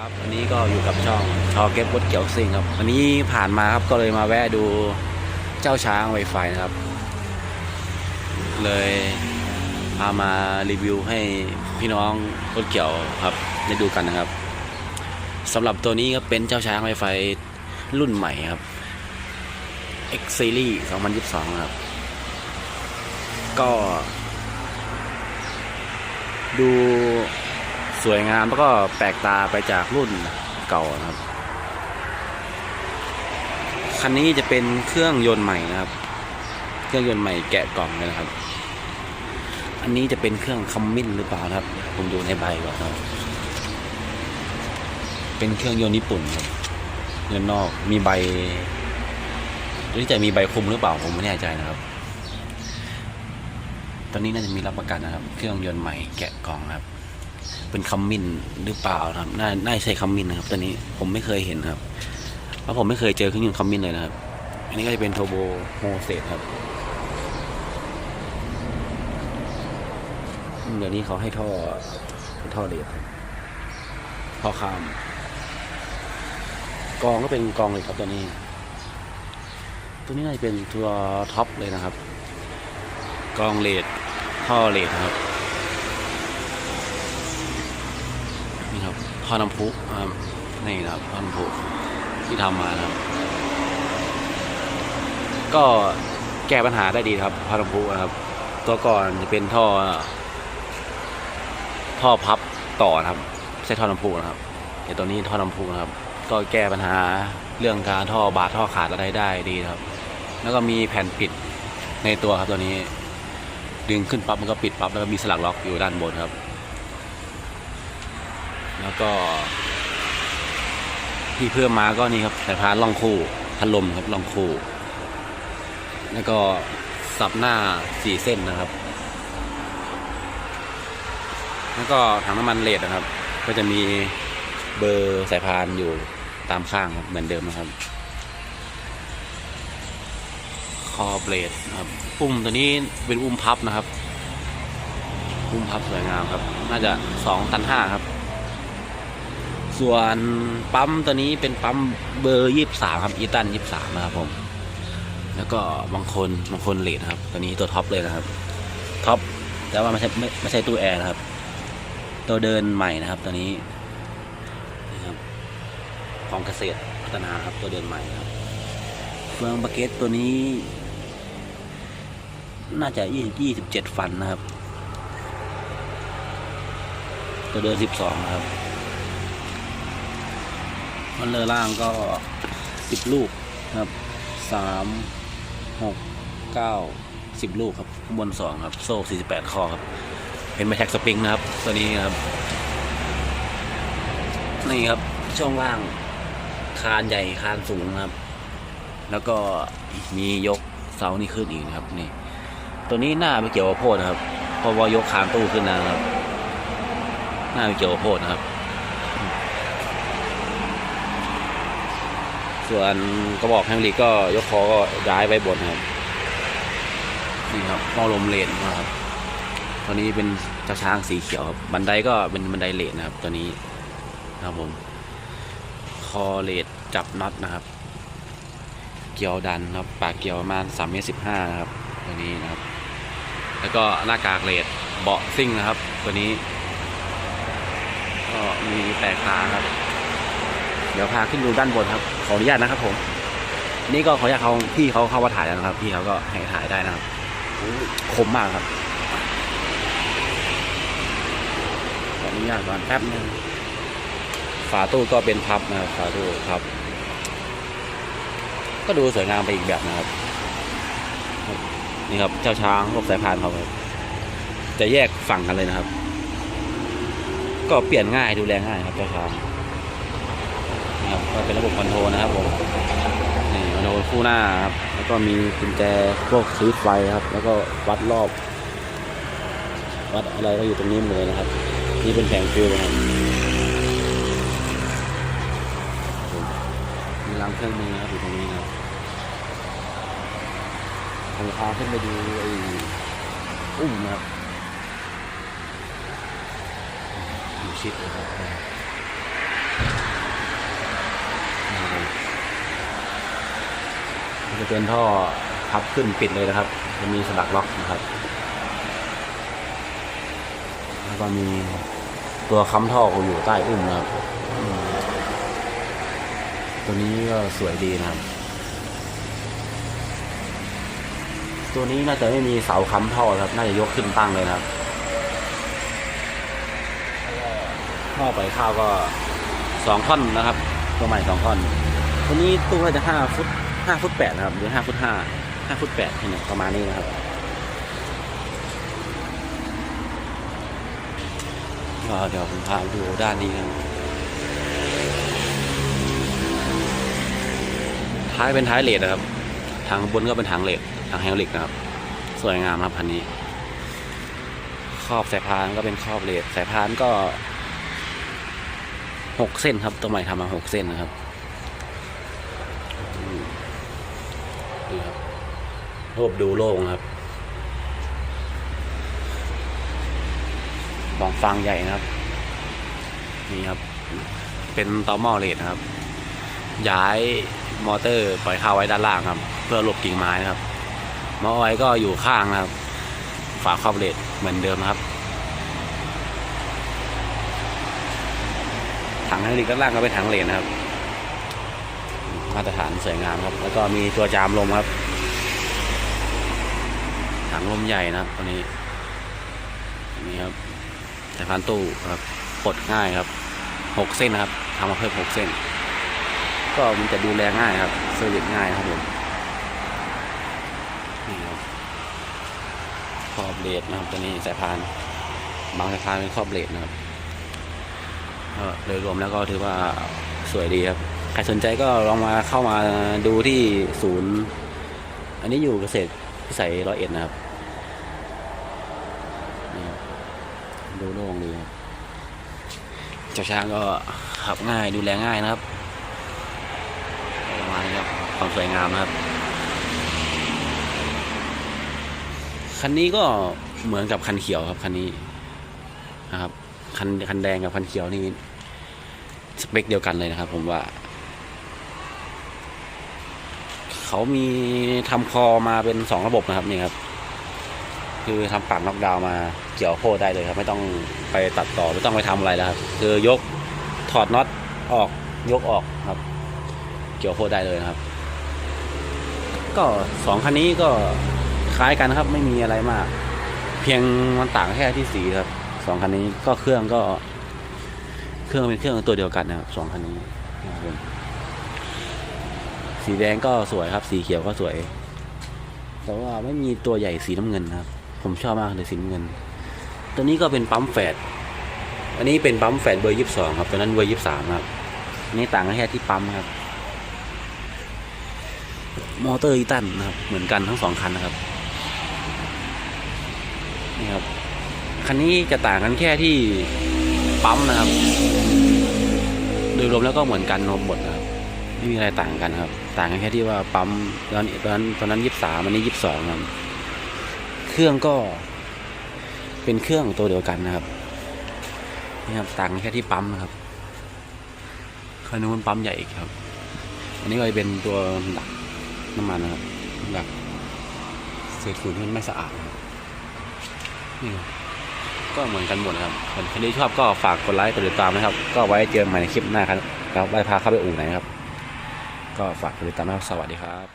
ครับวันนี้ก็อยู่กับช่องชอเก็บรถเกี่ยวซิ่งครับวันนี้ผ่านมาครับก็เลยมาแวะดูเจ้าช้างไวไฟนะครับ เลยพามารีวิวให้พี่น้องรถเกี่ยวครับได้ดูกันนะครับสำหรับตัวนี้ก็เป็นเจ้าช้างไวไฟรุ่นใหม่ครับ X Series 2022 ครับ ก็ ดู สวยงามแล้วก็แปลกตาไปจากรุ่นเก่านะครับ คันนี้จะเป็นเครื่องยนต์ใหม่นะครับ เครื่องยนต์ใหม่แกะกล่องเลยนะครับ อันนี้จะเป็นเครื่องคัมมินหรือเปล่าครับ ผมดูในใบก่อนครับ เป็นเครื่องยนต์ญี่ปุ่นครับเงินนอกมีใบหรือจะมีใบคุมหรือเปล่าผมไม่แน่ใจนะครับ ตอนนี้น่าจะมีรับประกันนะครับ เครื่องยนต์ใหม่แกะกล่องครับ เป็นคัมมินหรือเปล่านะครับ น่า น่าจะใช่คัมมินนะครับ ตัวนี้ผมไม่เคยเห็นครับ เพราะผมไม่เคยเจอเครื่องยนต์คัมมินเลยนะครับ อันนี้ก็จะเป็นโทโบโฮเซตครับ เดี๋ยวนี้เขาให้ท่อเป็นท่อเดดท่อข้ามกองก็เป็นกองเลยครับตัวนี้ ตัวนี้น่าจะเป็นตัวท็อปเลยนะครับ กองเลดท่อเลดครับ นี่ครับ ท่อน้ำพุนะครับนี่นะครับท่อน้ำพุที่ทำมานะครับ ก็แก้ปัญหาได้ดีครับท่อน้ำพุนะครับ ตัวก่อนจะเป็นท่อ ท่อพับต่อครับใช่ท่อน้ำพุนะครับแต่ตัวนี้ท่อน้ำพุนะครับ ก็แก้ปัญหาเรื่องการท่อบาดท่อขาดอะไรได้ดีครับ แล้วก็มีแผ่นปิดในตัวครับตัวนี้ ดึงขึ้นปั๊บมันก็ปิดปั๊บแล้วก็มีสลักล็อกอยู่ด้านบนครับ แล้วก็ที่เพิ่มมาก็นี่ครับสายพานล่องคู่พัดลมครับล่องคู่ แล้วก็สับหน้าสี่เส้นนะครับ แล้วก็ถังน้ำมันเลดนะครับ ก็จะมีเบอร์สายพานอยู่ตามข้างครับเหมือนเดิมนะครับ คอเบลดครับปุ่มตัวนี้เป็นอุ้มพับนะครับ อุ้มพับสวยงามครับ น่าจะสองตันห้าครับ ส่วนปั๊มตัวนี้เป็นปั๊มเบอร์ยี่สามครับอีตันยี่สามนะครับผม แล้วก็บางคนบางคนเลดครับ ตัวนี้ตัวท็อปเลยนะครับท็อปแต่ว่าไม่ใช่ไม่ไม่ใช่ตู้แอร์นะครับ ตัวเดินใหม่นะครับ ตัวนี้นะครับของเกษตรพัฒนาครับตัวเดินใหม่ครับเฟืองบาเกตตัวนี้ น่าจะยี่ยี่สิบเจ็ดฟันนะครับ ตัวเดินสิบสองนะครับ มันเลอล่างก็สิบลูกครับสามหกเก้าสิบลูกครับข้างบนสองครับ โซ่สี่สิบแปดข้อครับ เป็นไมแท็กสปริงนะครับ ตัวนี้ครับ นี่ครับช่วงล่างคานใหญ่คานสูงครับ แล้วก็มียกเสานี่ขึ้นอีกนะครับนี่ ตัวนี้หน้าไม่เกี่ยวกับโพดนะครับเพราะว่ายกคานตู้ขึ้นนะครับ หน้าไม่เกี่ยวกับโพดนะครับ ส่วนกระบอกแฮมลิกก็ยกคอก็ย้ายไปบนครับนี่ครับหม้อลมเลนนะครับตัวนี้เป็นเจ้าช้างสีเขียวครับบันไดก็เป็นบันไดเลนนะครับ ตัวนี้นะครับผม คอเลดจับน็อตนะครับ เกียวดันครับ ปากเกียวประมาณสามเมตรสิบห้านะครับ ตัวนี้นะครับ แล้วก็หน้ากากเลดเบาะซิ่งนะครับ ตัวนี้ ก็มีแตกตาครับ เดี๋ยวพาขึ้นดูด้านบนครับ ขออนุญาตนะครับ ผม นี่ก็ขออนุญาตเขาพี่เขาเข้ามาถ่ายแล้วนะครับ พี่เขาก็ให้ถ่ายได้นะครับคมมากครับขออนุญาตก่อนแป๊บนึงฝาตู้ก็เป็นพับนะครับฝาตู้พับ ก็ดูสวยงามไปอีกแบบนะครับ นี่ครับเจ้าช้างพวกสายพานเขาจะแยกฝั่งกันเลยนะครับ ก็เปลี่ยนง่ายดูแลง่ายครับเจ้าช้าง นะครับ ก็เป็นระบบคอนโทรลนะครับผมนี่คอนโทรลคู่หน้าครับ แล้วก็มีกุญแจพวกซื้อไฟครับ แล้วก็วัดรอบ วัดอะไรก็อยู่ตรงนี้หมดเลยนะครับ นี่เป็นแผงฟิวนะครับมีรังเครื่องมือนะครับอยู่ตรงนี้นะครับทางพาขึ้นไปดูไอ้อุ้มนะครับอยู่ชิดเลยครับ จะเป็นท่อพับขึ้นปิดเลยนะครับ จะมีสลักล็อกนะครับ แล้วก็มีตัวค้ำท่ออยู่ใต้อุ้มนะครับ ตัวนี้ก็สวยดีนะครับ ตัวนี้น่าจะไม่มีเสาค้ำท่อครับ น่าจะยกขึ้นตั้งเลยนะครับท่อไปข้าวก็สองท่อนนะครับ ตัวใหม่สองท่อน ตัวนี้ตู้น่าจะห้าฟุต ห้าฟุตแปดนะครับหรือห้าฟุตห้าห้าฟุตแปดเนี่ยประมาณนี้นะครับก็เดี๋ยวผมพาดูด้านนี้กันท้ายเป็นท้ายเลดนะครับ ทางบนก็เป็นทางเหล็กทางแฮงเหล็กนะครับ สวยงามครับพันนี้ ครอบสายพานก็เป็นครอบเลดสายพานก็หกเส้นครับ ตัวใหม่ทำมาหกเส้นนะครับอืมนี่ครับ รูปดูโล่งครับบองฟางใหญ่นะครับ นี่ครับ เป็นตอหม้อเลดนะครับ ย้ายมอเตอร์ปล่อยข้าไว้ด้านล่างครับ เพื่อหลบกิ่งไม้นะครับมอไว้ก็อยู่ข้างนะครับ ฝาครอบเลดเหมือนเดิมครับถังไฮดริกด้านล่างก็เป็นถังเลนนะครับ มาตรฐานสวยงามครับ แล้วก็มีตัวจามลมครับ ถังลมใหญ่นะครับตัวนี้นี่ครับสายพานตู้ครับปลดง่ายครับหกเส้นนะครับทำมาเพิ่มหกเส้น ก็มันจะดูแลง่ายครับเซอร์วิสง่ายครับผมนี่ครับครอบเลดนะครับตัวนี้สายพานบางสายพานเป็นครอบเลดนะครับโดยรวมแล้วก็ถือว่าสวยดีครับ ใครสนใจก็ลองมาเข้ามาดูที่ศูนย์ อันนี้อยู่เกษตร พิสัยร้อยเอ็ดนะครับดูโล่งดีครับเจ้าช้างก็ขับง่ายดูแลง่ายนะครับประมาณนี้ครับความสวยงามนะครับ คันนี้ก็เหมือนกับคันเขียวครับคันนี้นะครับคันคันแดงกับคันเขียวนี่สเปคเดียวกันเลยนะครับ ผมว่า เขามีทำคอมาเป็นสองระบบนะครับนี่ครับคือทำปากน็อกดาวน์มาเกี่ยวโค้ดได้เลยครับ ไม่ต้องไปตัดต่อไม่ต้องไปทำอะไรแล้วครับ คือยกถอดน็อตออกยกออกครับ เกี่ยวโคได้เลยนะครับ ก็สองคันนี้ก็คล้ายกันครับ ไม่มีอะไรมาก เพียงมันต่างแค่ที่สีครับสองคันนี้ก็เครื่องก็ เครื่องเป็นเครื่องตัวเดียวกันนะครับสองคันนี้นะครับ สีแดงก็สวยครับ สีเขียวก็สวย แต่ว่าไม่มีตัวใหญ่สีน้ำเงินครับ ผมชอบมากเลยสีน้ำเงิน ตัวนี้ก็เป็นปั๊มแฟดอันนี้เป็นปั๊มแฟดเบอร์ยี่สิบสองครับตัวนั้นเบอร์ยี่สิบสามครับนนี่ต่างกันแค่ที่ปั๊มครับ มอเตอร์อีตันนะครับ เหมือนกันทั้งสองคันนะครับนี่ครับคันนี้จะต่างกันแค่ที่ปั๊มนะครับ โดยรวมแล้วก็เหมือนกันหมดนะครับ ไม่มีอะไรต่างกันครับ ต่างกันแค่ที่ว่าปั๊มตอนตอนนั้นตอนนั้นยี่สิบสามอันนี้ยี่สิบสองครับ เครื่องก็เป็นเครื่องตัวเดียวกันนะครับนี่ครับต่างกันแค่ที่ปั๊มนะครับคันนู้นปั๊มใหญ่อีกครับ อันนี้ก็จะเป็นตัวดักน้ำมันนะครับดักเศษฝุ่นที่มันไม่สะอาดนี่ครับก็เหมือนกันหมดนะครับคนที่ชอบก็ฝากกดไลค์กดติดตามนะครับ ก็ไว้เจอกันใหม่ในคลิปหน้าครับครับไว้พาเข้าไปอู่ไหนครับ ก็ฝากดติดตามนะครับสวัสดีครับ